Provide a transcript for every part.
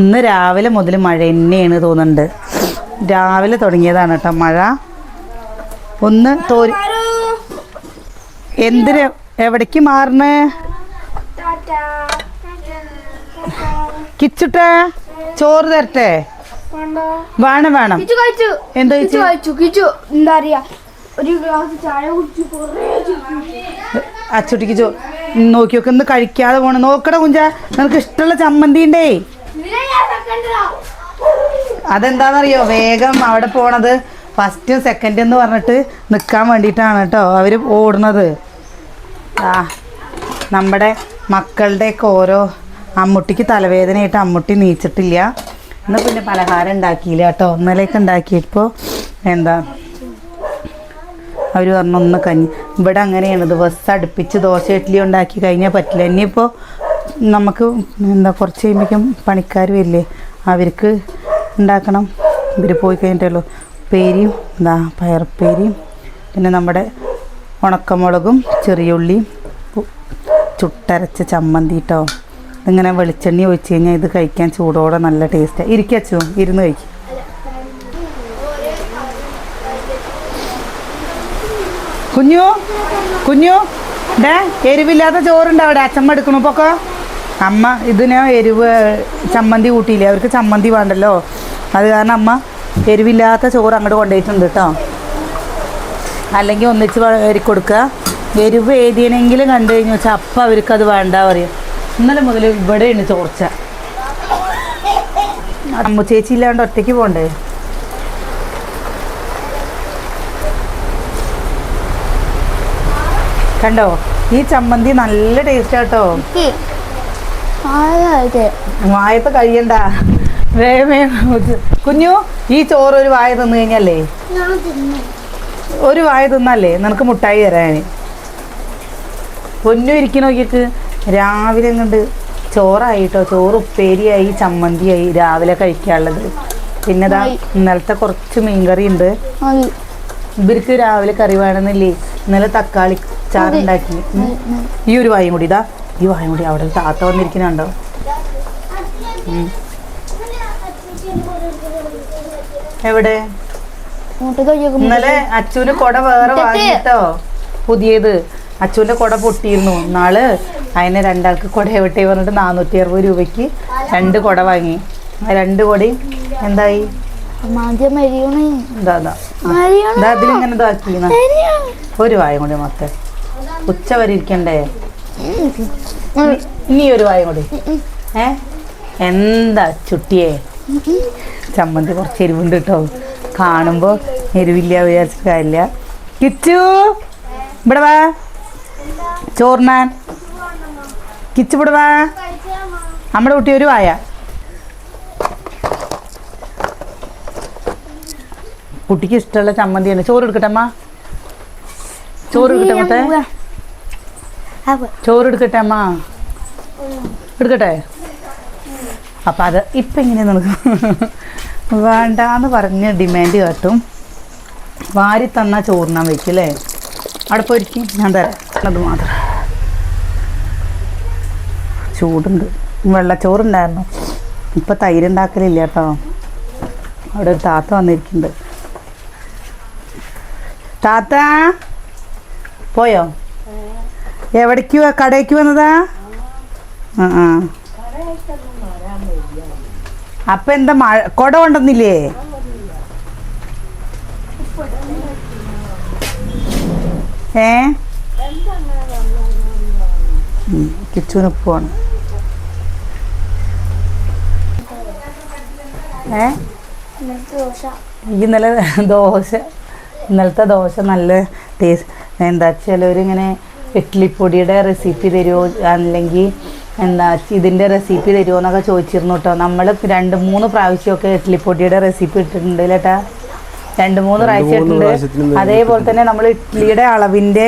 ഇന്ന് രാവിലെ മുതൽ മഴ തന്നെയാണ് തോന്നുന്നുണ്ട്. രാവിലെ തുടങ്ങിയതാണ് കേട്ടോ മഴ. ഒന്ന് തോരി എന്തിന് എവിടേക്ക് മാറണേ? കിച്ചിട്ട ചോറ് തരട്ടെ? വേണം വേണം. എന്താ എന്താ പറയാ ഒരു ഗ്ലാസ് ചായ. അച്ചുട്ടിക്ക് ചോ നോക്കി നോക്ക് ഇന്ന് കഴിക്കാതെ പോണ. നോക്കട കുഞ്ച നിനക്ക് ഇഷ്ടമുള്ള ചമ്മന്തി ഉണ്ടേ ഇതിനെ ഞാൻ second ഇടാം. അതെന്താണെന്നറിയോ വേഗം അവിടെ പോണത് ഫസ്റ്റ് സെക്കൻഡ് എന്ന് പറഞ്ഞിട്ട് നിൽക്കാൻ വേണ്ടിയിട്ടാണ് കേട്ടോ അവർ ഓടുന്നത്. ആ നമ്മുടെ മക്കളുടെയൊക്കെ ഓരോ അമ്മുട്ടിക്ക് തലവേദനയായിട്ട് അമ്മുട്ടി നീച്ചിട്ടില്ല. ഇന്ന് പിന്നെ പലഹാരം ഉണ്ടാക്കിയില്ല കേട്ടോ. ഒന്നിലേക്ക് ഉണ്ടാക്കിയപ്പോൾ എന്താ? അവർ പറഞ്ഞു ഒന്ന് കഞ്ഞി. ഇവിടെ അങ്ങനെയാണ്. ദിവസം അടുപ്പിച്ച് ദോശ ഇഡ്ഡലി ഉണ്ടാക്കി കഴിഞ്ഞാൽ പറ്റില്ല. ഇനിയിപ്പോൾ നമുക്ക് എന്താ കുറച്ച് കഴിയുമ്പോഴേക്കും പണിക്കാർ വരില്ലേ? അവർക്ക് ഉണ്ടാക്കണം. ഇവർ പോയി കഴിഞ്ഞിട്ടല്ലോ ഉപ്പേരിയും എന്താ പയർപ്പേരിയും പിന്നെ നമ്മുടെ ഉണക്കമുളകും ചെറിയുള്ളിയും ചുട്ടരച്ച ചമ്മന്തി കേട്ടോ ഇതിങ്ങനെ വെളിച്ചെണ്ണ ഒഴിച്ച് കഴിഞ്ഞാൽ ഇത് കഴിക്കാൻ ചൂടോടെ നല്ല ടേസ്റ്റാണ് ഇരിക്കച്ചു ഇരുന്ന് കഴിക്കും. കുഞ്ഞു കുഞ്ഞു. ഡേ എരിവില്ലാത്ത ചോറുണ്ട് അവിടെ. അച്ഛമ്മ എടുക്കണു പൊക്കെ. അമ്മ ഇതിന് എരിവ് ചമ്മന്തി കൂട്ടിയില്ലേ? അവർക്ക് ചമ്മന്തി വേണ്ടല്ലോ. അത് കാരണം അമ്മ എരിവില്ലാത്ത ചോറ് അങ്ങോട്ട് കൊണ്ടുപോയിട്ടുണ്ട് കേട്ടോ. അല്ലെങ്കിൽ ഒന്നിച്ച് എരി കൊടുക്കുക. എരിവ് ഏതിനെങ്കിലും കണ്ടു കഴിഞ്ഞു വെച്ചാൽ അപ്പം അവർക്ക് അത് വേണ്ട പറയും. ഇന്നലെ മുതൽ ഇവിടെയാണ് ചോർച്ച. അമ്മ ചേച്ചി ഇല്ലാണ്ട് ഒറ്റയ്ക്ക് പോണ്ടേ? കണ്ടോ? ഈ ചമ്മന്തി നല്ല ടേസ്റ്റ് ആട്ടോ. വായത്ത് കഴിയണ്ട. വേമേ കുഞ്ഞു ഈ ചോറ് ഒരു വായ തിന്നു കഴിഞ്ഞല്ലേ? ഒരു വായ തിന്നല്ലേ? നിനക്ക് മുട്ടായി തരാൻ പൊന്നു ഇരിക്കണ നോക്കിക്ക് രാവിലെ കണ്ട് ചോറായിട്ടോ? ചോറ് ഉപ്പേരിയായി ചമ്മന്തിയായി രാവിലെ കഴിക്കാനുള്ളത്. പിന്നെ ദാ ആയി. ഇന്നലത്തെ കുറച്ച് മീൻകറി ഉണ്ട് ഇവർക്ക് രാവിലെ കറി വേണമെന്നില്ലേ? ഇന്നലെ തക്കാളി ചാറുണ്ടാക്കി. ഈ ഒരു വായും കൂടി ഇതാ. ഈ വായും കൂടി അവിടെ താത്ത വന്നിരിക്കുന്നുണ്ടോ? എവിടെ? ഇന്നലെ അച്ചുവിന് കൊട വേറെ വാങ്ങിട്ടോ. പുതിയത്. അച്ചുവിന്റെ കൊട പൊട്ടിയിരുന്നു. നാൾ അതിനെ രണ്ടാൾക്ക് കൊട എവിടെ പറഞ്ഞിട്ട് നാനൂറ്റി അറുപത് രൂപയ്ക്ക് രണ്ട് കൊട വാങ്ങി. ആ രണ്ട് കൊടി എന്തായി? ആദ്യം ഒരു വായും കൂടി മൊത്തം. ഉച്ച വരെ ഇരിക്കണ്ടേ ഇനി- ഇനി ഒരു വായും കൂടി. ഏ? എന്താ ചുട്ടിയേ? ചമ്മന്തി കുറച്ച് എരിവുണ്ട് കേട്ടോ. കാണുമ്പോൾ എരിവില്ല വിചാരിച്ചിട്ട് കാര്യമില്ല. കിച്ചു? ഇവിടെ വാ. ചോറിനാൻ. കിച്ചു ഇവിടെ വാ. നമ്മുടെ കുട്ടി ഒരു വായ. കുട്ടിക്ക് ഇഷ്ടമുള്ള ചമ്മന്തിയാണ് ചോറ് എടുക്കട്ടെ അമ്മ? ചോറ് എടുക്കട്ടെ ചോറ് എടുക്കട്ടെ അമ്മ? എടുക്കട്ടെ? അപ്പം അത് ഇപ്പം എങ്ങനെ നമുക്ക് വേണ്ടാന്ന് പറഞ്ഞ് ഡിമാൻഡ് കാട്ടും. വാരി തന്നാൽ ചോറിനാൻ വയ്ക്കും അല്ലേ? അവിടെ പോയിരിക്കും ഞാൻ തരാം. അത് മാത്രം. ചൂടുണ്ട്. വെള്ളച്ചോറുണ്ടായിരുന്നു ഇപ്പം തൈരുണ്ടാക്കലില്ല കേട്ടോ. അവിടെ ഒരു താത്ത വന്നിരിക്കുന്നുണ്ട്. താത്ത? പോയോ? എവിടേക്ക് കടയ്ക്ക് വന്നതാ? ആ ആ. അപ്പൊ എന്താ മഴ കൊട കൊണ്ടുവന്നില്ലേ? ഏ? കിച്ചുവിന് ഉപ്പാണ് ഏ? ഇന്നലെ ദോശ. ഇന്നലത്തെ ദോശ നല്ല ടേസ്റ്റ്. എന്താ ചിലവരിങ്ങനെ ഇഡ്ലിപ്പൊടിയുടെ റെസിപ്പി തരുമോ അല്ലെങ്കിൽ എന്താ ഇതിന്റെ റെസിപ്പി തരുമോ എന്നൊക്കെ ചോദിച്ചിരുന്നു കേട്ടോ നമ്മൾ രണ്ട് മൂന്ന് പ്രാവശ്യമൊക്കെ ഇഡ്ലിപ്പൊടിയുടെ റെസിപ്പി ഇട്ടിട്ടുണ്ട് ചേട്ടാ രണ്ട് മൂന്ന് പ്രാവശ്യം ഇട്ടിട്ടുണ്ട്. അതേപോലെ തന്നെ നമ്മൾ ഇഡ്ലിയുടെ അളവിന്റെ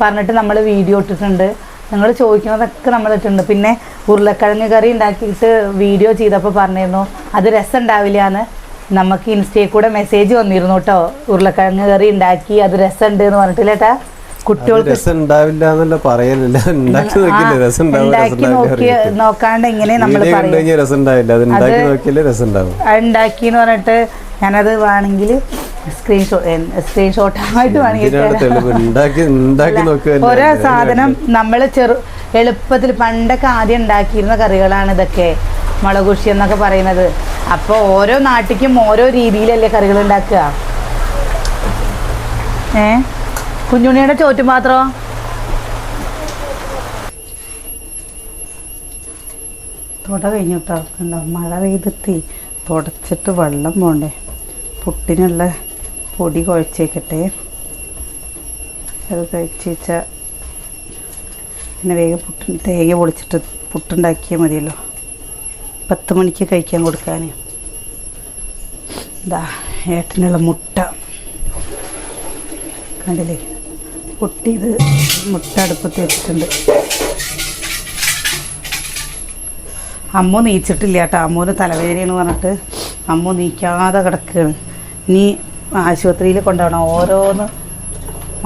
പറഞ്ഞിട്ട് നമ്മൾ വീഡിയോ ഇട്ടിട്ടുണ്ട്. നിങ്ങൾ ചോദിക്കുന്നതൊക്കെ നമ്മൾ ഇട്ടിട്ടുണ്ട്. പിന്നെ ഉരുളക്കിഴങ്ങ് കറി ഉണ്ടാക്കിയിട്ട് വീഡിയോ ചെയ്തപ്പോൾ പറഞ്ഞിരുന്നു. അത് രസം ഉണ്ടാവില്ല എന്ന്. നമുക്ക് ഇൻസ്റ്റയിൽ കൂടെ മെസ്സേജ് വന്നിരുന്നു കേട്ടോ ഉരുളക്കിഴങ്ങ് കറി ഉണ്ടാക്കി അത് രസമുണ്ട് എന്ന് പറഞ്ഞിട്ടില്ലേട്ടാ കുട്ടികൾക്ക് ഉണ്ടാക്കി നോക്കി നോക്കാണ്ട് ഇങ്ങനെ നമ്മൾ ഉണ്ടാക്കി ഉണ്ടാക്കിന്ന് പറഞ്ഞിട്ട് ഞാനത് വേണമെങ്കിൽ സ്ക്രീൻഷോട്ട് വേണമെങ്കിൽ ഉണ്ടാക്കി നോക്കുക ഓരോ സാധനം നമ്മൾ ചെറു എളുപ്പത്തിൽ പണ്ടൊക്കെ ആദ്യം ഉണ്ടാക്കിയിരുന്ന കറികളാണ് ഇതൊക്കെ. മുളകുഷി എന്നൊക്കെ പറയുന്നത്. അപ്പോൾ ഓരോ നാട്ടിക്കും ഓരോ രീതിയിലല്ലേ കറികൾ ഉണ്ടാക്കുക? ഏ? കുഞ്ഞുണ്ണിയുടെ ചോറ്റുപാത്രോ തുട കഴിഞ്ഞിട്ടോ കണ്ടോ? മഴ പെയ്തിട്ട് തുടച്ചിട്ട് വെള്ളം പോണ്ടേ. പുട്ടിനുള്ള പൊടി കുഴച്ചേക്കട്ടെ. അത് കഴിച്ച് വെച്ചാൽ പിന്നെ വേഗം പുട്ട് തേങ്ങ പൊളിച്ചിട്ട് പുട്ടുണ്ടാക്കിയാൽ മതിയല്ലോ. പത്ത് മണിക്ക് കഴിക്കാൻ കൊടുക്കാൻ ഇതാ ഏട്ടനുള്ള മുട്ട. കണ്ടില്ലേ? പൊട്ടി ഇത് മുട്ട അടുപ്പത്ത് വെച്ചിട്ടുണ്ട്. അമ്മ നീച്ചിട്ടില്ല കേട്ടോ. അമ്മൂന് തലവേദനയെന്ന് പറഞ്ഞിട്ട് അമ്മ നീക്കാതെ കിടക്കുകയാണ്. ഇനി ആശുപത്രിയിൽ കൊണ്ടുപോകണം. ഓരോന്ന്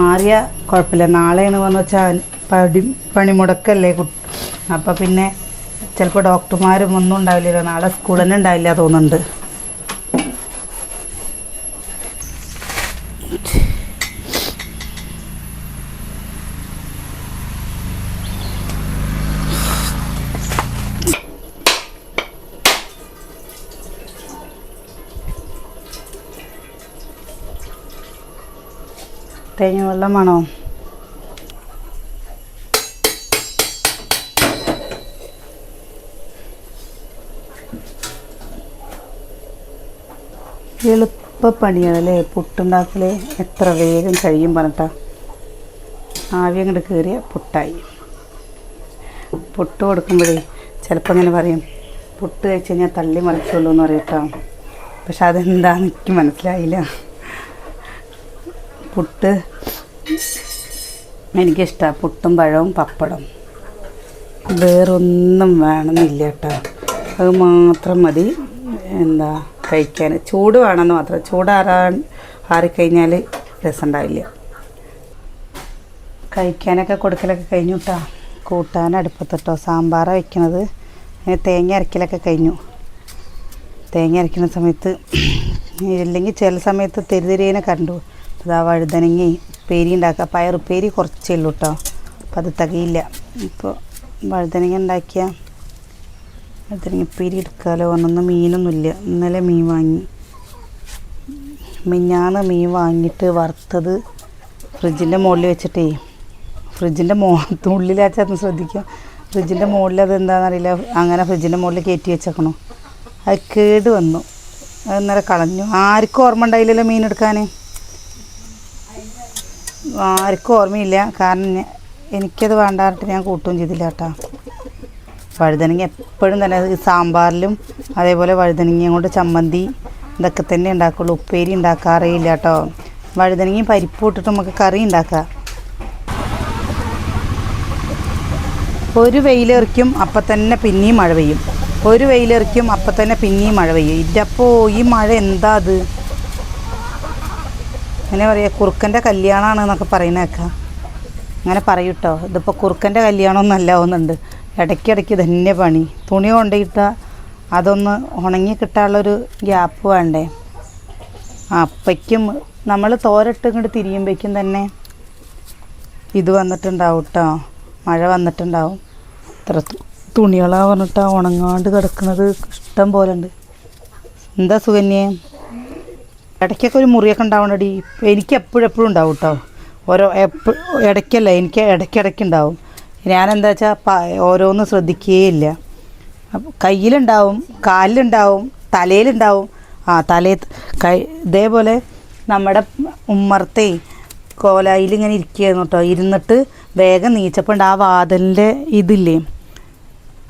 മാറിയ കുഴപ്പമില്ല. നാളെയാണ് വന്നു വെച്ചാൽ പടി പണിമുടക്കല്ലേ അപ്പോൾ പിന്നെ ചിലപ്പോൾ ഡോക്ടർമാരും ഒന്നും ഉണ്ടാവില്ലല്ലോ. നാളെ സ്കൂളിൽ തന്നെ ഉണ്ടാവില്ല തോന്നുന്നുണ്ട്. തേങ്ങ വെള്ളം വേണോ എളുപ്പ പണിയാണല്ലേ പുട്ടുണ്ടാക്കൽ എത്ര വേഗം കഴിയും പറഞ്ഞിട്ടാ. ആവി അങ്ങോട്ട് കയറിയ പുട്ടായി. പുട്ട് കൊടുക്കുമ്പോഴേ ചിലപ്പോൾ അങ്ങനെ പറയും പുട്ട് കഴിച്ച് കഴിഞ്ഞാൽ തള്ളി മറിച്ചുള്ളൂ എന്ന് പറയട്ടോ പക്ഷെ അതെന്താന്ന് എനിക്ക് മനസ്സിലായില്ല. പുട്ട് എനിക്കിഷ്ടമാണ് പുട്ടും പഴവും പപ്പടം വേറൊന്നും വേണമെന്നില്ല കേട്ടോ. അത് മാത്രം മതി. എന്താ കഴിക്കാൻ. ചൂട് വേണമെന്ന് മാത്രം. ചൂടാറാൻ ആറിക്കഴിഞ്ഞാൽ രസമുണ്ടാവില്ല കഴിക്കാനൊക്കെ കൊടുക്കലൊക്കെ കഴിഞ്ഞു കേട്ടോ കൂട്ടാൻ അടുപ്പത്തിട്ടോ. സാമ്പാറാണ് വയ്ക്കണത് അങ്ങനെ തേങ്ങ അരക്കലൊക്കെ കഴിഞ്ഞു. തേങ്ങ അരക്കുന്ന സമയത്ത് ഇല്ലെങ്കിൽ ചില സമയത്ത് തെരുതിരേനെ കണ്ടു അതാ വഴുതനങ്ങി ഉപ്പേരി ഉണ്ടാക്കുക. പയറുപ്പേരി കുറച്ചേ ഉള്ളൂ കേട്ടോ അപ്പം അത് തികയില്ല. ഇപ്പോൾ വഴുതനങ്ങ ഉണ്ടാക്കിയ ഉപ്പേരി എടുക്കാമല്ലോ ഒന്നൊന്നും മീനൊന്നുമില്ല. ഇന്നലെ മീൻ വാങ്ങി. മിഞ്ഞാന്ന് മീൻ വാങ്ങിയിട്ട് വറുത്തത് ഫ്രിഡ്ജിന്റെ മുകളിൽ വെച്ചിട്ടേ ഫ്രിഡ്ജിന്റെ മോ ഉള്ളിലാച്ചാൽ ശ്രദ്ധിക്കുക. ഫ്രിഡ്ജിന്റെ മുകളിൽ അത് എന്താണെന്നറിയില്ല അങ്ങനെ ഫ്രിഡ്ജിന്റെ മുകളിൽ കയറ്റി വെച്ചേക്കണോ. അത് കേട് വന്നു. അത് ഇന്നലെ കളഞ്ഞു. ആർക്കും ഓർമ്മ ഉണ്ടായില്ലല്ലോ മീൻ എടുക്കാൻ ആർക്കും ഓർമ്മയില്ല. കാരണം എനിക്കത് വേണ്ടാറിട്ട് ഞാൻ കൂട്ടുകയും ചെയ്തില്ല കേട്ടോ. വഴുതനങ്ങ എപ്പോഴും തന്നെ സാമ്പാറിലും അതേപോലെ വഴുതനങ്ങയും കൊണ്ട് ചമ്മന്തി ഇതൊക്കെ തന്നെ ഉണ്ടാക്കുള്ളൂ. ഉപ്പേരി ഉണ്ടാക്കാറേ ഇല്ല കേട്ടോ. വഴുതനങ്ങയും പരിപ്പ് ഇട്ടിട്ട് നമുക്ക് കറി ഉണ്ടാക്കാം. ഒരു വെയിലെറിക്കും അപ്പം തന്നെ പിന്നെയും മഴ പെയ്യും. ഒരു വെയിലെറിക്കും അപ്പം തന്നെ പിന്നെയും മഴ പെയ്യും. ഇതപ്പോൾ ഈ മഴ എന്താ അത്? അങ്ങനെ പറയുക കുറുക്കന്റെ കല്യാണമാണ് എന്നൊക്കെ പറയുന്നേക്കാം അങ്ങനെ പറയൂട്ടോ ഇതിപ്പോൾ കുറുക്കന്റെ കല്യാണമൊന്നും ആവുന്നുണ്ട്. ഇടയ്ക്കിടയ്ക്ക് തന്നെ പണി. തുണി കൊണ്ടിട്ട അതൊന്ന് ഉണങ്ങി കിട്ടാനുള്ളൊരു ഗ്യാപ്പ് വേണ്ടേ? അപ്പയ്ക്കും നമ്മൾ തോരട്ട് ഇങ്ങോട്ട് തിരിയുമ്പോഴേക്കും തന്നെ ഇത് വന്നിട്ടുണ്ടാവും കേട്ടോ മഴ വന്നിട്ടുണ്ടാവും. ഇത്ര തുണികളാ പറഞ്ഞിട്ട് ഉണങ്ങാണ്ട് കിടക്കുന്നത് ഇഷ്ടം പോലെ ഉണ്ട് എന്താ സുകന്യേ? ഇടയ്ക്കൊക്കെ ഒരു മുറിയൊക്കെ ഉണ്ടാവണടി. എനിക്ക് എപ്പോഴും ഉണ്ടാവും കേട്ടോ ഓരോ എപ്പോഴും ഇടയ്ക്കല്ല എനിക്ക് ഇടയ്ക്കിടയ്ക്ക് ഉണ്ടാവും. ഞാനെന്താ വെച്ചാൽ ഓരോന്നും ശ്രദ്ധിക്കുകയില്ല കയ്യിലുണ്ടാവും കാലിലുണ്ടാവും തലയിലുണ്ടാവും. ആ തലേ കൈ ഇതേപോലെ നമ്മുടെ ഉമ്മർത്തേ കോലായിൽ ഇങ്ങനെ ഇരിക്കുകയായിരുന്നു കേട്ടോ ഇരുന്നിട്ട് വേഗം നീച്ചപ്പോണ്ട് ആ വാതിലിന്റെ ഇതില്ലേ?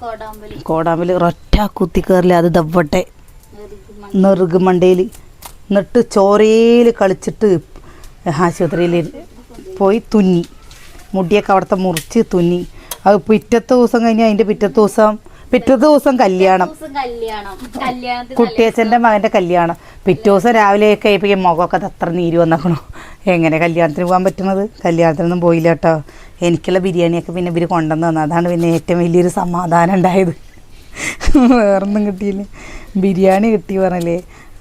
കോടാമ്പലി. കോടാമ്പൽ ഒറ്റ കുത്തി കയറില്ല അത് ദവട്ടെ നെറുകുമണ്ടയിൽ എന്നിട്ട് ചോരയിൽ കളിച്ചിട്ട് ആശുപത്രിയിൽ പോയി തുന്നി. മുടിയൊക്കെ അവിടുത്തെ മുറിച്ച് തുന്നി. അത് പിറ്റത്തെ ദിവസം കഴിഞ്ഞ് അതിന്റെ പിറ്റത്തെ ദിവസം പിറ്റത്തെ ദിവസം കല്യാണം. കുട്ടിയച്ഛന്റെ കുട്ടിയച്ഛന്റെ മകന്റെ കല്യാണം. പിറ്റേ ദിവസം രാവിലെയൊക്കെ ആയപ്പോൾ ഈ മുഖമൊക്കെ അത് അത്ര നീര് വന്നേക്കണു. എങ്ങനെ കല്യാണത്തിന് പോകാൻ പറ്റുന്നത് കല്യാണത്തിനൊന്നും പോയില്ല കേട്ടോ. എനിക്കുള്ള ബിരിയാണിയൊക്കെ പിന്നെ ഇവർ കൊണ്ടുവന്ന് തന്നു. അതാണ് പിന്നെ ഏറ്റവും വലിയൊരു സമാധാനം ഉണ്ടായത്. വേറൊന്നും കിട്ടിയില്ല. ബിരിയാണി കിട്ടി പറഞ്ഞില്ലേ.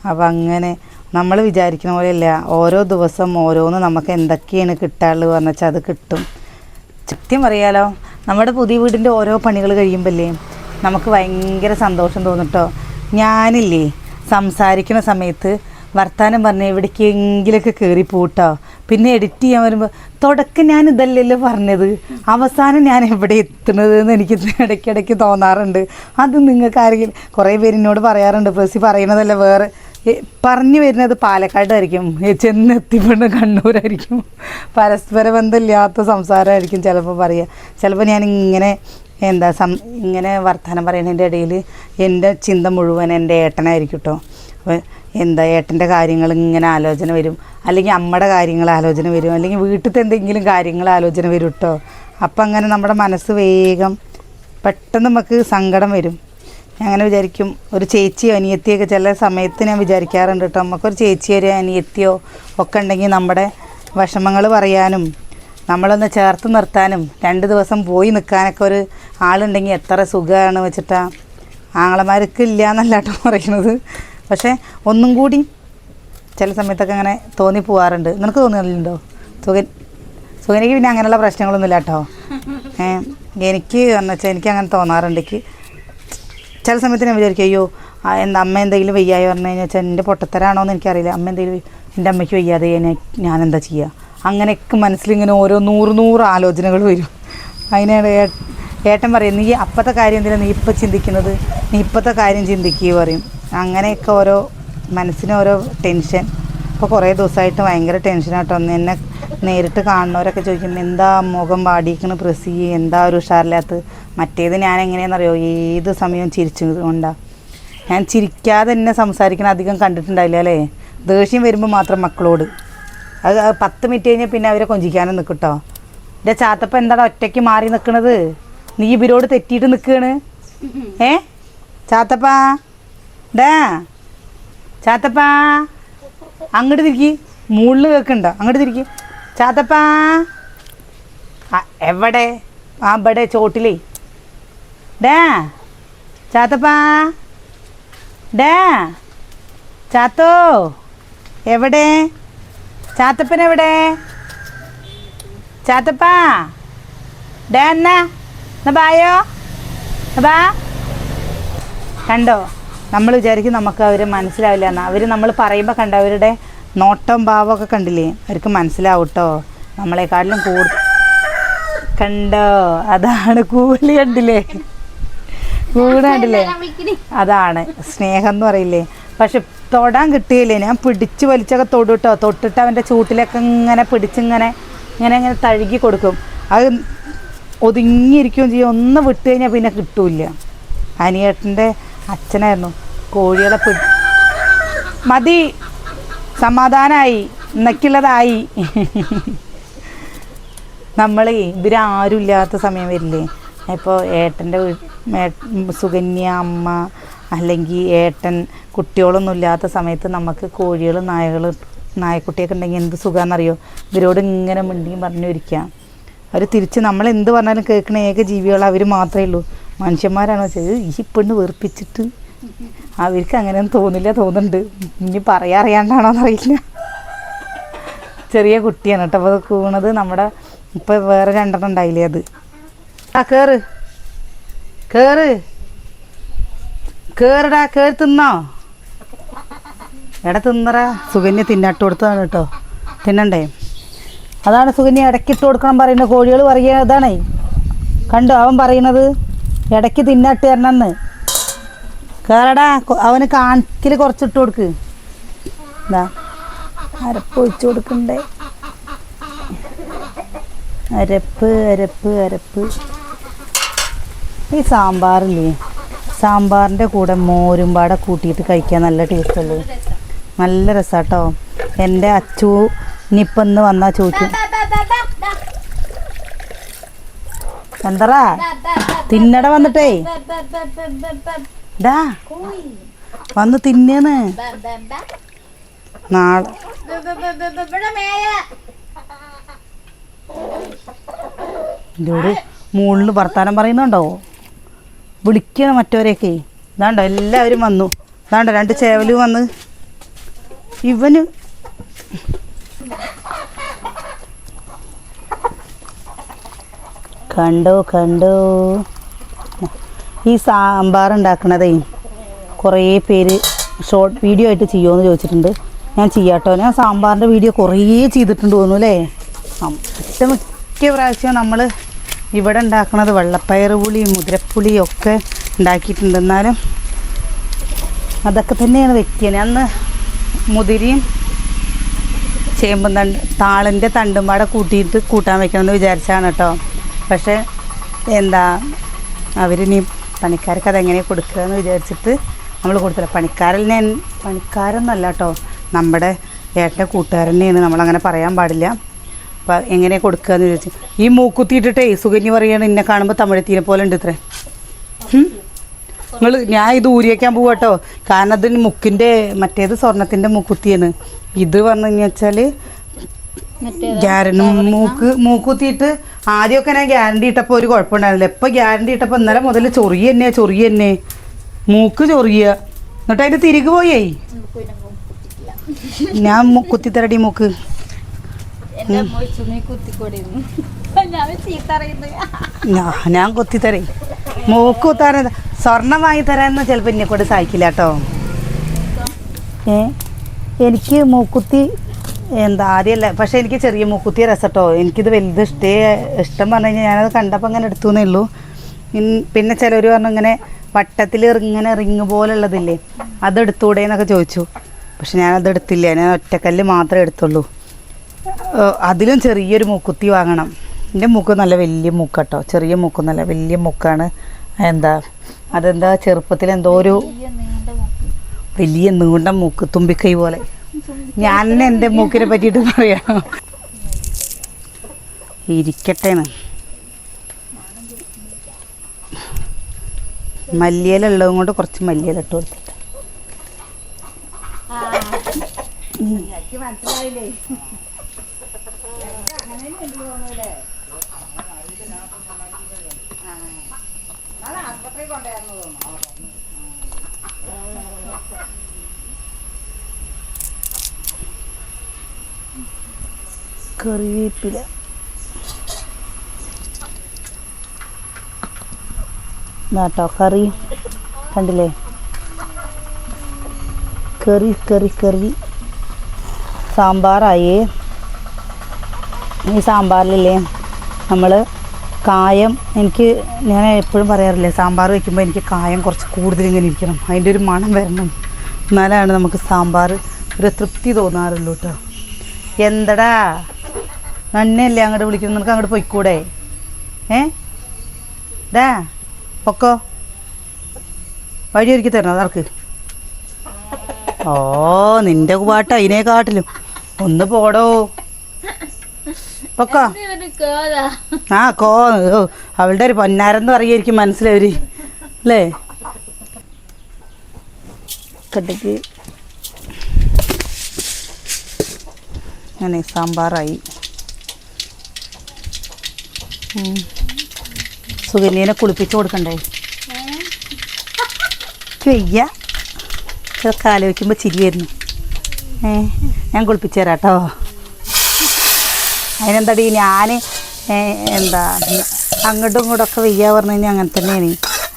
അപ്പം അങ്ങനെ നമ്മൾ വിചാരിക്കുന്ന പോലെയല്ല. ഓരോ ദിവസം ഓരോന്ന് നമുക്ക് എന്തൊക്കെയാണ് കിട്ടാനുള്ളത് പറഞ്ഞാൽ അത് കിട്ടും. സത്യം പറയാലോ നമ്മുടെ പുതിയ വീടിന്റെ ഓരോ പണികൾ കഴിയുമ്പല്ലേ നമുക്ക് ഭയങ്കര സന്തോഷം തോന്നിട്ടോ. ഞാനില്ലേ സംസാരിക്കുന്ന സമയത്ത് വർത്താനം പറഞ്ഞ് എവിടേക്കെങ്കിലൊക്കെ കയറി പോട്ടോ. പിന്നെ എഡിറ്റ് ചെയ്യാൻ വരുമ്പോൾ തുടക്കം ഞാൻ ഇതല്ലല്ലോ പറഞ്ഞത്. അവസാനം ഞാൻ എവിടെ എത്തുന്നത് എന്ന് എനിക്ക് ഇടയ്ക്കിടയ്ക്ക് തോന്നാറുണ്ട്. അത് നിങ്ങൾക്ക് ആരെങ്കിലും കുറേ പേര് എന്നോട് പറയാറുണ്ട് പ്രസി പറയുന്നതല്ല വേറെ പറഞ്ഞു വരുന്നത് പാലക്കാടായിരിക്കും. ഏ, ചെന്നെത്തിപ്പെടുന്ന കണ്ണൂരായിരിക്കും. പരസ്പര ബന്ധമില്ലാത്ത സംസാരമായിരിക്കും ചിലപ്പോൾ പറയുക ചിലപ്പോൾ ഞാൻ ഇങ്ങനെ എന്താ സം ഇങ്ങനെ വർത്തമാനം പറയുന്നതിന്റെ ഇടയിൽ എന്റെ ചിന്ത മുഴുവൻ എന്റെ ഏട്ടനായിരിക്കും കേട്ടോ അപ്പോൾ എന്താ ഏട്ടന്റെ കാര്യങ്ങൾ ഇങ്ങനെ ആലോചന വരും. അല്ലെങ്കിൽ അമ്മയുടെ കാര്യങ്ങൾ ആലോചന വരും. അല്ലെങ്കിൽ വീട്ടിലത്തെ എന്തെങ്കിലും കാര്യങ്ങൾ ആലോചന വരും കേട്ടോ അപ്പം അങ്ങനെ നമ്മുടെ മനസ്സ് വേഗം പെട്ടെന്ന് നമുക്ക് സങ്കടം വരും. അങ്ങനെ വിചാരിക്കും. ഒരു ചേച്ചിയോ അനിയത്തിയൊക്കെ ചില സമയത്ത് ഞാൻ വിചാരിക്കാറുണ്ട് കേട്ടോ. നമുക്കൊരു ചേച്ചിയോ ഒരു അനിയത്തിയോ ഒക്കെ ഉണ്ടെങ്കിൽ നമ്മുടെ വിഷമങ്ങൾ പറയാനും നമ്മളൊന്ന് ചേർത്ത് നിർത്താനും രണ്ട് ദിവസം പോയി നിൽക്കാനൊക്കെ ഒരു ആളുണ്ടെങ്കിൽ എത്ര സുഖമാണ് വെച്ചിട്ടാ. ആങ്ങളമാർക്ക് ഇല്ല എന്നല്ല കേട്ടോ പറയുന്നത്. പക്ഷേ ഒന്നും കൂടി ചില സമയത്തൊക്കെ അങ്ങനെ തോന്നി പോവാറുണ്ട്. നിനക്ക് തോന്നുന്നുണ്ടോ സുഖൻ സുഖനിക്ക് പിന്നെ അങ്ങനെയുള്ള പ്രശ്നങ്ങളൊന്നുമില്ല കേട്ടോ. എനിക്ക് എന്ന് വെച്ചാൽ എനിക്ക് അങ്ങനെ തോന്നാറുണ്ട്. എനിക്ക് ചില സമയത്ത് ഞാൻ വിചാരിക്കും അയ്യോ എന്താ അമ്മ എന്തെങ്കിലും വയ്യായി പറഞ്ഞു കഴിഞ്ഞാൽ വെച്ചാൽ എന്റെ പൊട്ടത്തരാണോ എന്ന് എനിക്കറിയില്ല. അമ്മ എന്തെങ്കിലും എന്റെ അമ്മയ്ക്ക് വയ്യാതെ ഞാൻ എന്താ ചെയ്യുക അങ്ങനെയൊക്കെ മനസ്സിലിങ്ങനെ ഓരോ നൂറ് നൂറ് ആലോചനകൾ വരും. അതിനാണ് ഏട്ടൻ പറയും നീ അപ്പോഴത്തെ കാര്യം എന്തിനാണ് നീ ഇപ്പം ചിന്തിക്കുന്നത്? നീ ഇപ്പോഴത്തെ കാര്യം ചിന്തിക്കുക പറയും. അങ്ങനെയൊക്കെ ഓരോ മനസ്സിന് ഓരോ ടെൻഷൻ. ഇപ്പോൾ കുറേ ദിവസമായിട്ട് ഭയങ്കര ടെൻഷനാട്ടോ ഒന്ന് എന്നെ നേരിട്ട് കാണുന്നവരൊക്കെ ചോദിക്കും എന്താ മുഖം പാടിക്കണ് പ്രസി? എന്താ ഒരു ഉഷാറില്ലാത്ത? മറ്റേത് ഞാൻ എങ്ങനെയാണെന്നറിയോ ഏത് സമയവും ചിരിച്ചു കൊണ്ടാ. ഞാൻ ചിരിക്കാതെ എന്നെ സംസാരിക്കണ അധികം കണ്ടിട്ടുണ്ടായില്ല അല്ലേ? ദേഷ്യം വരുമ്പോൾ മാത്രം മക്കളോട്. അത് പത്ത് മിനിറ്റ് കഴിഞ്ഞാൽ പിന്നെ അവരെ കൊഞ്ചിക്കാനും നിൽക്കട്ടോ കേട്ടോ എന്റെ ചാത്തപ്പ എന്താണ് ഒറ്റയ്ക്ക് മാറി നിൽക്കണത് നീ ഇവരോട് തെറ്റിയിട്ട് നിൽക്കുകയാണ് ഏ? ചാത്തപ്പാ? ഡാ? ചാത്തപ്പാ? അങ്ങോട്ട് തിരിക്കി. മുകളിൽ കേൾക്കണ്ട അങ്ങോട്ട് തിരിക്കി. ചാത്തപ്പാ. എവിടെ? ആ ഇവിടെ ചോട്ടിലേ. ഡാ. ചാത്തപ്പാ. ഡാ. ചാത്തോ. എവിടെ? ചാത്തപ്പൻ എവിടെ? ചാത്തപ്പാ. ഡാ എന്നാ. എന്നാ ബായോ? ബാ. കണ്ടോ? നമ്മൾ വിചാരിക്കും നമുക്ക് അവരെ മനസ്സിലാവില്ല എന്ന്. അവർ നമ്മൾ പറയുമ്പോൾ കണ്ട അവരുടെ നോട്ടം ഭാവമൊക്കെ കണ്ടില്ലേ? അവർക്ക് മനസ്സിലാവും കേട്ടോ നമ്മളെക്കാട്ടിലും കൂടുതൽ കണ്ടോ? അതാണ് കൂലി കണ്ടില്ലേ? കൂടെ കണ്ടില്ലേ? അതാണ്. സ്നേഹം എന്ന് പറയില്ലേ? പക്ഷെ തൊടാൻ കിട്ടിയില്ലേ? ഞാൻ പിടിച്ച് വലിച്ചൊക്കെ തൊടുട്ടോ തൊട്ടിട്ട് അവന്റെ ചൂട്ടിലൊക്കെ ഇങ്ങനെ പിടിച്ചിങ്ങനെ ഇങ്ങനെ ഇങ്ങനെ തഴുകി കൊടുക്കും. അത് ഒതുങ്ങിയിരിക്കുകയും ചെയ്യും. ഒന്ന് വിട്ട് കഴിഞ്ഞാൽ പിന്നെ കിട്ടൂല അനിയേട്ടന്റെ അച്ഛനായിരുന്നു. കോഴികളെ പിടി മതി. സമാധാനമായി ഇന്നക്കുള്ളതായി. നമ്മളേ ഇവരാരും ഇല്ലാത്ത സമയം വരില്ലേ? ഇപ്പോൾ ഏട്ടന്റെ സുകന്യ അമ്മ അല്ലെങ്കിൽ ഏട്ടൻ കുട്ടികളൊന്നും ഇല്ലാത്ത സമയത്ത് നമുക്ക് കോഴികൾ നായകൾ നായക്കുട്ടിയൊക്കെ ഉണ്ടെങ്കിൽ എന്ത് സുഖമാണെന്നറിയോ ഇവരോട് ഇങ്ങനെ മിണ്ടിയും പറഞ്ഞു ഇരിക്കാം. അവർ തിരിച്ച് നമ്മൾ എന്ത് പറഞ്ഞാലും കേൾക്കുന്ന ഏക ജീവികൾ അവർ മാത്രമേ ഉള്ളൂ. മനുഷ്യന്മാരാണോ വെച്ചത് ഈ പെണ്ണ് വെറുപ്പിച്ചിട്ട്. അവർക്ക് അങ്ങനെയൊന്നും തോന്നില്ല തോന്നുന്നുണ്ട്. ഇനി പറയാറിയാണ്ടാണോ എന്നറിയില്ല. ചെറിയ കുട്ടിയാണ് കേട്ടോ അപ്പോൾ അത് കൂണത് നമ്മുടെ ഇപ്പം വേറെ രണ്ടെണ്ണം ഉണ്ടായില്ലേ അത്. ആ കേറ്. കേറ്. കേറടാ കേറി തിന്നോ. എടാ തിന്നറാ. സുകന്യ തിന്നട്ട് കൊടുത്തതാണ് കേട്ടോ. തിന്നണ്ടേ? അതാണ് സുകന്യ ഇടയ്ക്കിട്ട് കൊടുക്കണം പറയുന്നത് കോഴികൾ പറയുക അതാണേ കണ്ടോ അവൻ പറയണത് ഇടയ്ക്ക് തിന്നട്ട് തരണമെന്ന് കേറടാ അവന് കാണിക്കൽ കുറച്ചിട്ട് കൊടുക്ക്. എന്താ അരപ്പ് ഒഴിച്ചു കൊടുക്കണ്ടേ. അരപ്പ് അരപ്പ് അരപ്പ്. ഈ സാമ്പാറില്ലേ? സാമ്പാറിന്റെ കൂടെ മോരും പാടെ കൂട്ടിയിട്ട് കഴിക്കാൻ നല്ല ടേസ്റ്റ് ഉള്ളു നല്ല രസാട്ടോ. എന്റെ അച്ചു ഇനിയിപ്പം ഇന്ന് വന്നാൽ ചോദിക്കും. എന്തറാ തിന്നട വന്നിട്ടേ. ഡാ വന്ന് തിന്നേന്ന്. നാളെ. മുകളിൽ വർത്താനം പറയുന്നുണ്ടോ? വിളിക്കണം മറ്റവരെയൊക്കെ. ഇതാണ്ടോ എല്ലാവരും വന്നു. ഇതാണ്ടോ രണ്ട് ചേവലും വന്ന്. ഇവന് കണ്ടോ കണ്ടോ. ഈ സാമ്പാർ ഉണ്ടാക്കണതേ കുറേ പേര് ഷോർട്ട് വീഡിയോ ആയിട്ട് ചെയ്യുമോ ചോദിച്ചിട്ടുണ്ട്. ഞാൻ ചെയ്യാട്ടോ. ഞാൻ സാമ്പാറിന്റെ വീഡിയോ കുറേ ചെയ്തിട്ടുണ്ട് തോന്നുന്നു അല്ലേ? ഏറ്റവും മിക്ക പ്രാവശ്യം നമ്മൾ ഇവിടെ ഉണ്ടാക്കുന്നത് വെള്ളപ്പയർ പുളി മുതിരപ്പുളി ഒക്കെ ഉണ്ടാക്കിയിട്ടുണ്ട്. എന്നാലും അതൊക്കെ തന്നെയാണ് വ്യക്തിയാണ് അന്ന് മുതിരിയും ചേമ്പും തണ്ട് താളിന്റെ തണ്ടും പാടെ കൂട്ടിയിട്ട് കൂട്ടാൻ വെക്കണമെന്ന് വിചാരിച്ചാണ് കേട്ടോ. പക്ഷേ എന്താ അവരിനി പണിക്കാർക്ക് അതെങ്ങനെ കൊടുക്കുക എന്ന് വിചാരിച്ചിട്ട് നമ്മൾ കൊടുത്തില്ല. പണിക്കാരിൽ ഞാൻ പണിക്കാരൊന്നുമല്ല കേട്ടോ. നമ്മുടെ ഏട്ടന്റെ കൂട്ടുകാരൻ തന്നെയാണ്. നമ്മളങ്ങനെ പറയാൻ പാടില്ല. അപ്പം എങ്ങനെ കൊടുക്കുക എന്ന് ചോദിച്ചു ഈ മൂക്കുത്തിയിട്ടിട്ടേ സുകന്യ പറയാണ് എന്നെ കാണുമ്പോൾ തമിഴത്തീനെ പോലെ ഉണ്ട് ഇത്രേ. നിങ്ങൾ ഞാൻ ഇത് ഊരിയേക്കാൻ പോവാട്ടോ കാരണം അത് മുക്കിന്റെ മറ്റേത് സ്വർണത്തിന്റെ മൂക്കുത്തിയാണ്. ഇത് പറഞ്ഞു കഴിഞ്ഞാൽ ഗ്യാരണ്ടി മൂക്ക് മൂക്കുത്തിയിട്ട് ആദ്യമൊക്കെ ഞാൻ ഗ്യാരണ്ടി ഇട്ടപ്പോൾ ഒരു കുഴപ്പമുണ്ടായിരുന്നില്ല. ഇപ്പം ഗ്യാരണ്ടി ഇട്ടപ്പോൾ ഇന്നലെ മുതൽ ചൊറിയ തന്നെ ചൊറിയ തന്നെ. മൂക്ക് ചൊറിയ. എന്നിട്ട് അതിന്റെ തിരികെ പോയേ? ഞാൻ കുത്തിത്തരടി മൂക്ക്. ഞാൻ കുത്തിത്തരേ. മൂക്ക് കുത്താൻ സ്വർണം വാങ്ങി തരാനൊന്നും ചിലപ്പോൾ എന്നെ കൊണ്ട് സഹായിക്കില്ല കേട്ടോ. ഏ? എനിക്ക് മൂക്കുത്തി എന്താ ആദ്യമല്ല പക്ഷെ എനിക്ക് ചെറിയ മൂക്കുത്തിയ രസട്ടോ. എനിക്കിത് വലുത് ഇഷ്ടേ ഇഷ്ടം പറഞ്ഞു കഴിഞ്ഞാൽ ഞാനത് കണ്ടപ്പോൾ അങ്ങനെ എടുത്തു എന്നേ ഉള്ളൂ പിന്നെ ചിലർ പറഞ്ഞു ഇങ്ങനെ വട്ടത്തിൽ ഇങ്ങനെ റിങ് പോലുള്ളതില്ലേ അത് എടുത്തൂടെ എന്നൊക്കെ ചോദിച്ചു. പക്ഷെ ഞാനത് എടുത്തില്ല. ഞാൻ ഒറ്റക്കല്ല് മാത്രമേ എടുത്തുള്ളൂ. അതിലും ചെറിയൊരു മൂക്കുത്തി വാങ്ങണം. എന്റെ മൂക്ക് നല്ല വലിയ മൂക്കട്ടോ. ചെറിയ മൂക്കൊന്നല്ല വലിയ മൂക്കാണ്. എന്താ അതെന്താ ചെറുപ്പത്തിൽ എന്തോ ഒരു വലിയ നീണ്ട മൂക്ക് തുമ്പിക്കൈ പോലെ. ഞാൻ എന്റെ മൂക്കിനെ പറ്റിയിട്ട് പറയാം ഇരിക്കട്ടേന്ന് മല്ലിയലുള്ളതും കൊണ്ട് കുറച്ച് മല്ലിയില ഇട്ട് കൊടുത്തിട്ട് കറിവേപ്പില. ഇതാട്ടോ കറി. കണ്ടില്ലേ? കറി കറി കറി. സാമ്പാറായി. ഈ സാമ്പാറിലില്ലേ നമ്മൾ കായം. എനിക്ക് ഞാൻ എപ്പോഴും പറയാറില്ലേ സാമ്പാർ വയ്ക്കുമ്പോൾ എനിക്ക് കായം കുറച്ച് കൂടുതൽ ഇങ്ങനെ ഇരിക്കണം. അതിന്റെ ഒരു മണം വരണം. എന്നാലാണ് നമുക്ക് സാമ്പാർ ഒരു തൃപ്തി തോന്നാറുള്ളൂ കേട്ടോ എന്തടാ? നന്നല്ലേ അങ്ങോട്ട് വിളിക്കുന്നത് നിനക്ക് അങ്ങോട്ട് പോയിക്കൂടെ? ഏ? ഡാ പൊക്കോ. വഴി ഒരുക്കി തരണം അതർക്ക് ഓ നിന്റെ പാട്ട് അതിനെക്കാട്ടിലും. ഒന്ന് പോടോ. പൊക്കോ. ആ കോ. അവളുടെ ഒരു പൊന്നാരെന്ന് പറയുമായിരിക്കും മനസ്സിലവര്. അല്ലേ? കട്ടിക്ക് അങ്ങനെ സാമ്പാറായി. സുകന്യനെ കുളിപ്പിച്ച് കൊടുക്കണ്ടേ? വയ്യ. ഇതൊക്കെ ആലോചിക്കുമ്പോൾ ചിരി വരുന്നു. ഏ ഞാൻ കുളിപ്പിച്ചു തരാം കേട്ടോ അതിനെന്താടി ഞാൻ എന്താ അങ്ങോട്ടും ഇങ്ങോട്ടും ഒക്കെ വയ്യ പറഞ്ഞു കഴിഞ്ഞാൽ അങ്ങനെ തന്നെയാണ്.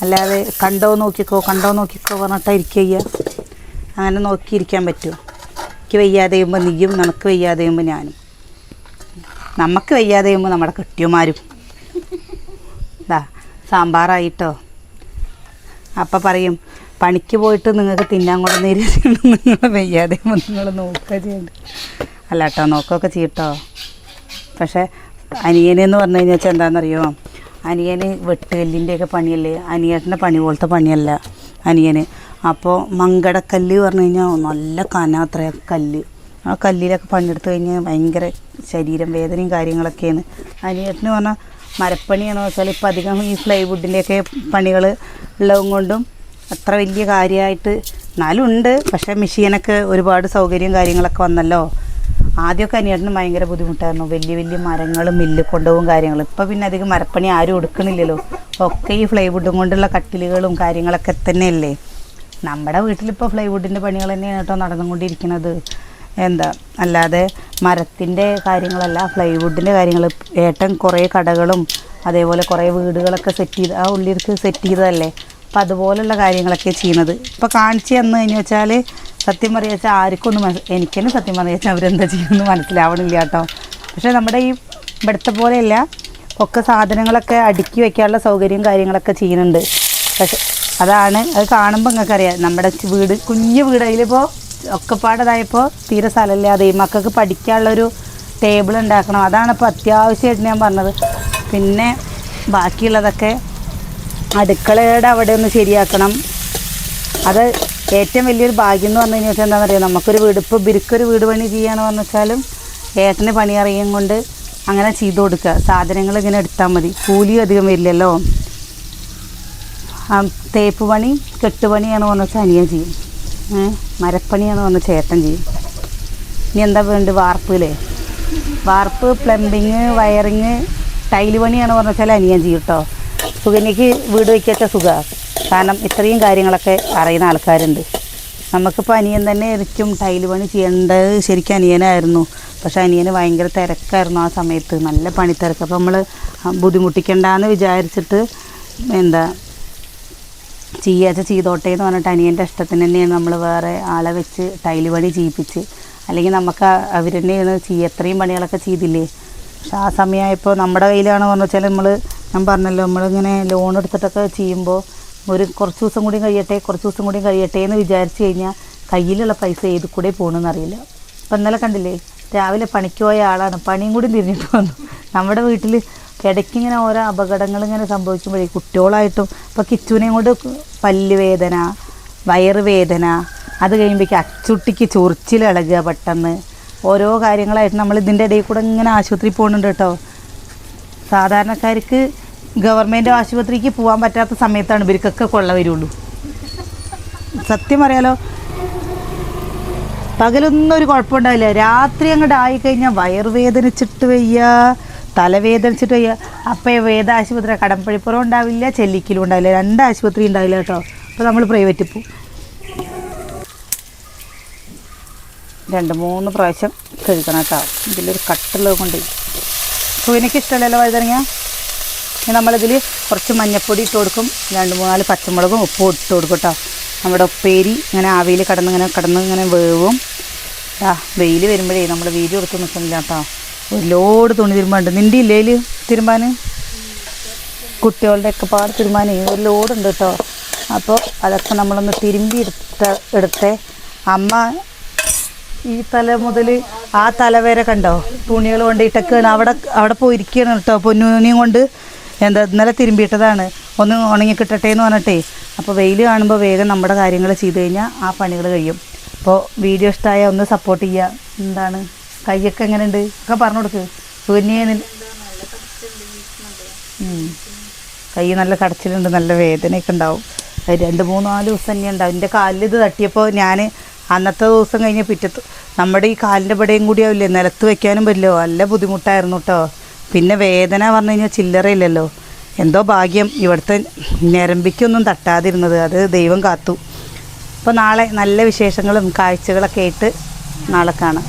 അല്ലാതെ കണ്ടോ നോക്കിക്കോ കണ്ടോ നോക്കിക്കോ പറഞ്ഞിട്ടാ ഇരിക്കുക അങ്ങനെ നോക്കിയിരിക്കാൻ പറ്റുമോ എനിക്ക് വയ്യാതെ ചെയ്യുമ്പോൾ നീയും നിനക്ക് വയ്യാതെ ചെയ്യുമ്പോൾ ഞാനും. നമുക്ക് വയ്യാതെ ചെയ്യുമ്പോൾ നമ്മുടെ കെട്ടിയമാരും സാമ്പാറായിട്ടോ? അപ്പം പറയും പണിക്ക് പോയിട്ട് നിങ്ങൾക്ക് തിന്നാൻ കൊണ്ടുവന്നേരി നിങ്ങൾ വയ്യാതെ നിങ്ങൾ നോക്കുക ചെയ്യണ്ട. അല്ല കേട്ടോ നോക്കുകയൊക്കെ ചെയ്യട്ടോ. പക്ഷേ അനിയനെന്ന് പറഞ്ഞു കഴിഞ്ഞാൽ വെച്ചാൽ എന്താണെന്നറിയോ അനിയന് വെട്ടുകല്ലിന്റെയൊക്കെ പണിയല്ലേ? അനിയേട്ടന്റെ പണി പോലത്തെ പണിയല്ല അനിയന്. അപ്പോൾ മങ്കടക്കല്ല് പറഞ്ഞു കഴിഞ്ഞാൽ നല്ല കനാത്ര കല്ല്. ആ കല്ലിലൊക്കെ പണിയെടുത്ത് കഴിഞ്ഞാൽ ഭയങ്കര ശരീരം വേദനയും കാര്യങ്ങളൊക്കെയാണ്. അനിയേട്ടന് പറഞ്ഞാൽ മരപ്പണിയാണെന്ന് വെച്ചാൽ ഇപ്പം അധികം ഈ പ്ലൈവുഡിന്റെയൊക്കെ പണികൾ ഉള്ളതും കൊണ്ടും അത്ര വലിയ കാര്യമായിട്ട് എന്നാലും ഉണ്ട്. പക്ഷേ മെഷീനൊക്കെ ഒരുപാട് സൗകര്യം കാര്യങ്ങളൊക്കെ വന്നല്ലോ. ആദ്യമൊക്കെ അനിയേട്ടന് ഭയങ്കര ബുദ്ധിമുട്ടായിരുന്നു. വലിയ വലിയ മരങ്ങളും മില്ല് കൊണ്ടുപോകും കാര്യങ്ങളും. ഇപ്പം പിന്നെ അധികം മരപ്പണി ആരും എടുക്കണില്ലല്ലോ ഒക്കെ ഈ ഫ്ലൈവുഡും കൊണ്ടുള്ള കട്ടിലുകളും കാര്യങ്ങളൊക്കെ തന്നെയല്ലേ. നമ്മുടെ വീട്ടിലിപ്പോൾ ഫ്ലൈവുഡിന്റെ പണികൾ തന്നെയാണ് കേട്ടോ നടന്നുകൊണ്ടിരിക്കുന്നത്. എന്താ അല്ലാതെ മരത്തിന്റെ കാര്യങ്ങളല്ല പ്ലൈവുഡിന്റെ കാര്യങ്ങൾ ഏട്ടൻ കുറേ കടകളും അതേപോലെ കുറേ വീടുകളൊക്കെ സെറ്റ് ചെയ്ത് ആ ഉള്ളിലേക്ക് സെറ്റ് ചെയ്തതല്ലേ? അപ്പം അതുപോലുള്ള കാര്യങ്ങളൊക്കെ ചെയ്യുന്നത്. ഇപ്പോൾ കാണിച്ചു തന്നു കഴിഞ്ഞു വെച്ചാൽ സത്യം പറയുക വെച്ചാൽ ആർക്കും ഒന്നും മനസ്സ് എനിക്ക് തന്നെ സത്യം പറഞ്ഞു വെച്ചാൽ അവരെന്താ ചെയ്യുമെന്ന് മനസ്സിലാവണില്ല കേട്ടോ. പക്ഷേ നമ്മുടെ ഈ ഇവിടുത്തെ പോലെയല്ല ഒക്കെ സാധനങ്ങളൊക്കെ അടുക്കി വയ്ക്കാനുള്ള സൗകര്യം കാര്യങ്ങളൊക്കെ ചെയ്യുന്നുണ്ട്. പക്ഷെ അതാണ് അത് കാണുമ്പോൾ നിങ്ങൾക്കറിയാം നമ്മുടെ വീട് കുഞ്ഞു വീട് അതിലിപ്പോൾ ഒക്കെപ്പാടതായപ്പോൾ തീരെ സ്ഥലമില്ലാതെ ഈ മക്കൾക്ക് പഠിക്കാനുള്ളൊരു ടേബിൾ ഉണ്ടാക്കണം. അതാണ് ഇപ്പോൾ അത്യാവശ്യമായിട്ട് ഞാൻ പറഞ്ഞത്. പിന്നെ ബാക്കിയുള്ളതൊക്കെ അടുക്കളയുടെ അവിടെ ഒന്ന് ശരിയാക്കണം. അത് ഏറ്റവും വലിയൊരു ഭാഗ്യം എന്ന് പറഞ്ഞു കഴിഞ്ഞാൽ എന്താണെന്ന് അറിയാം നമുക്കൊരു വീട് ഇപ്പോൾ ബിരുക്കൊരു വീട് പണി ചെയ്യാന്ന് പറഞ്ഞു വെച്ചാലും ഏട്ടന് പണി അറിയും കൊണ്ട് അങ്ങനെ ചെയ്തു കൊടുക്കുക. സാധനങ്ങൾ ഇങ്ങനെ എടുത്താൽ മതി. കൂലിയും അധികം വരില്ലല്ലോ. തേപ്പ് പണി കെട്ടുപണിയാണ് പറഞ്ഞു വെച്ചാൽ ചെയ്യും. മരപ്പണിയാണ് വന്ന് ചേട്ടൻ ചെയ്യും. ഇനി എന്താ വേണ്ടത്? വാർപ്പില്ലേ? വാർപ്പ് പ്ലംബിങ് വയറിങ് ടൈൽ പണിയാണ് പറഞ്ഞ വെച്ചാൽ അനിയൻ ചെയ്യും കേട്ടോ സുഖനിക്ക് വീട് വയ്ക്കാച്ച സുഖമാണ് കാരണം ഇത്രയും കാര്യങ്ങളൊക്കെ അറിയുന്ന ആൾക്കാരുണ്ട്. നമുക്കിപ്പോൾ അനിയൻ തന്നെ ഇരിക്കും ടൈൽ പണി ചെയ്യേണ്ടത്. ശരിക്കും അനിയനായിരുന്നു. പക്ഷേ അനിയന് ഭയങ്കര തിരക്കായിരുന്നു ആ സമയത്ത്. നല്ല പണി പണിത്തിരക്ക്. അപ്പോൾ നമ്മൾ ബുദ്ധിമുട്ടിക്കണ്ടെന്ന് വിചാരിച്ചിട്ട് എന്താ ചെയ്യാച്ച ചെയ്തോട്ടെ എന്ന് പറഞ്ഞിട്ട് അനിയന്റെ ഇഷ്ടത്തിന് തന്നെയാണ് നമ്മൾ വേറെ ആളെ വെച്ച് ടൈൽ പണി ചെയ്യിപ്പിച്ച്. അല്ലെങ്കിൽ നമുക്ക് അവർ തന്നെയാണ് ചെയ്യുക എത്രയും പണികളൊക്കെ ചെയ്തില്ലേ? പക്ഷെ ആ സമയമായപ്പോൾ നമ്മുടെ കയ്യിലാണ് പറഞ്ഞു വെച്ചാൽ നമ്മൾ ഞാൻ പറഞ്ഞല്ലോ നമ്മളിങ്ങനെ ലോൺ എടുത്തിട്ടൊക്കെ ചെയ്യുമ്പോൾ ഒരു കുറച്ച് ദിവസം കൂടി കഴിയട്ടെ കുറച്ച് ദിവസം കൂടി കഴിയട്ടെ എന്ന് വിചാരിച്ച് കഴിഞ്ഞാൽ കയ്യിലുള്ള പൈസ ഏത് കൂടെ പോകണമെന്ന് അറിയില്ല. ഇപ്പം ഇന്നലെ കണ്ടില്ലേ രാവിലെ പണിക്ക് പോയ ആളാണ് പണിയും കൂടി തിരിഞ്ഞിട്ട് വന്നു. നമ്മുടെ വീട്ടിൽ ഇടയ്ക്ക് ഇങ്ങനെ ഓരോ അപകടങ്ങൾ ഇങ്ങനെ സംഭവിക്കുമ്പോഴേ കുട്ടികളായിട്ടും ഇപ്പോൾ കിച്ചുവിനെയും കൊണ്ട് പല്ല് വേദന വയറ് വേദന അത് കഴിയുമ്പോഴേക്ക് അച്ചുട്ടിക്ക് ചൊറിച്ചിൽ ഇളകുക പെട്ടെന്ന്. ഓരോ കാര്യങ്ങളായിട്ട് നമ്മൾ ഇതിന്റെ ഇടയിൽ കൂടെ ഇങ്ങനെ ആശുപത്രി പോകുന്നുണ്ട് കേട്ടോ. സാധാരണക്കാർക്ക് ഗവൺമെന്റ് ആശുപത്രിക്ക് പോകാൻ പറ്റാത്ത സമയത്താണ് ഇവർക്കൊക്കെ കൊള്ള വരുള്ളൂ. സത്യം പറയാലോ പകലൊന്നും ഒരു കുഴപ്പമുണ്ടാവില്ല. രാത്രി അങ്ങോട്ട് ആയിക്കഴിഞ്ഞാൽ വയറുവേദനിച്ചിട്ട് വയ്യ. തലവേദനിച്ചിട്ട് അപ്പം വേദ ആശുപത്രി കടമ്പഴിപ്പുറം ഉണ്ടാവില്ല ചെല്ലിക്കലും ഉണ്ടാവില്ല. രണ്ട് ആശുപത്രി ഉണ്ടാവില്ല കേട്ടോ. അപ്പോൾ നമ്മൾ പ്രൈവറ്റിൽ പോവും. രണ്ട് മൂന്ന് പ്രാവശ്യം കഴുകണം കേട്ടോ. ഇതിലൊരു കട്ടുള്ളത് കൊണ്ട്. എനിക്ക് ഇഷ്ടമല്ലല്ലോ വഴുതനങ്ങ. നമ്മളിതിൽ കുറച്ച് മഞ്ഞപ്പൊടി ഇട്ട് കൊടുക്കും. രണ്ട് മൂന്നാൽ പച്ചമുളകും ഉപ്പും ഇട്ട് കൊടുക്കും കേട്ടോ. നമ്മുടെ ഉപ്പേരി ഇങ്ങനെ ആവിയിൽ കടന്ന് ഇങ്ങനെ കടന്ന് ഇങ്ങനെ വേവും. വെയിൽ വരുമ്പോഴേ നമ്മൾ വീഡിയോ എടുത്ത് നിൽക്കുന്നില്ല കേട്ടോ. ഒരു ലോഡ് തുണി തിരുമ്പാണ്ട് നിന്റെ ഇല്ലേൽ തിരുമ്പാൻ കുട്ടികളുടെ ഒക്കെ പാട് തിരുമ്പാനേ ഒരു ലോഡുണ്ട് കേട്ടോ അപ്പോൾ അതൊക്കെ നമ്മളൊന്ന് തിരുമ്പി എടുത്ത എടുത്തേ. അമ്മ ഈ തല മുതൽ ആ തല വരെ കണ്ടോ? തുണികൾ കൊണ്ടിട്ടൊക്കെയാണ് അവിടെ അവിടെ പോയിരിക്കുകയാണ് കേട്ടോ പൊന്നുനിയും കൊണ്ട്. എന്താ ഇന്നലെ തിരുമ്പിയിട്ടതാണ്. ഒന്ന് ഉണങ്ങി കിട്ടട്ടെ എന്ന് പറഞ്ഞിട്ടേ. അപ്പോൾ വെയിൽ കാണുമ്പോൾ വേഗം നമ്മുടെ കാര്യങ്ങൾ ചെയ്ത് കഴിഞ്ഞാൽ ആ പണികൾ കഴിയും. അപ്പോൾ വീഡിയോ ഇഷ്ടമായ ഒന്ന് സപ്പോർട്ട് ചെയ്യുക എന്താണ്? കൈയൊക്കെ എങ്ങനെയുണ്ട്? ഒക്കെ പറഞ്ഞു കൊടുക്ക്. സൂര്യനെ. കൈ നല്ല കടച്ചിലുണ്ട് നല്ല വേദനയൊക്കെ ഉണ്ടാവും. രണ്ട് മൂന്ന് നാല് ദിവസം തന്നെ ഉണ്ടാവും എന്റെ കാലിൽ ഇത് തട്ടിയപ്പോൾ ഞാൻ അന്നത്തെ ദിവസം കഴിഞ്ഞ പിറ്റത്ത് നമ്മുടെ ഈ കാലിന്റെ പടയും കൂടി ആവില്ലേ? നിലത്ത് വെക്കാനും പറ്റില്ലോ. നല്ല ബുദ്ധിമുട്ടായിരുന്നു കേട്ടോ പിന്നെ വേദന പറഞ്ഞു കഴിഞ്ഞാൽ ചില്ലറയില്ലല്ലോ എന്തോ ഭാഗ്യം ഇവിടുത്തെ ഞരമ്പിക്കൊന്നും തട്ടാതിരുന്നത്. അത് ദൈവം കാത്തു. അപ്പോൾ നാളെ നല്ല വിശേഷങ്ങളും കാഴ്ചകളൊക്കെ ആയിട്ട് നാളെ കാണാം.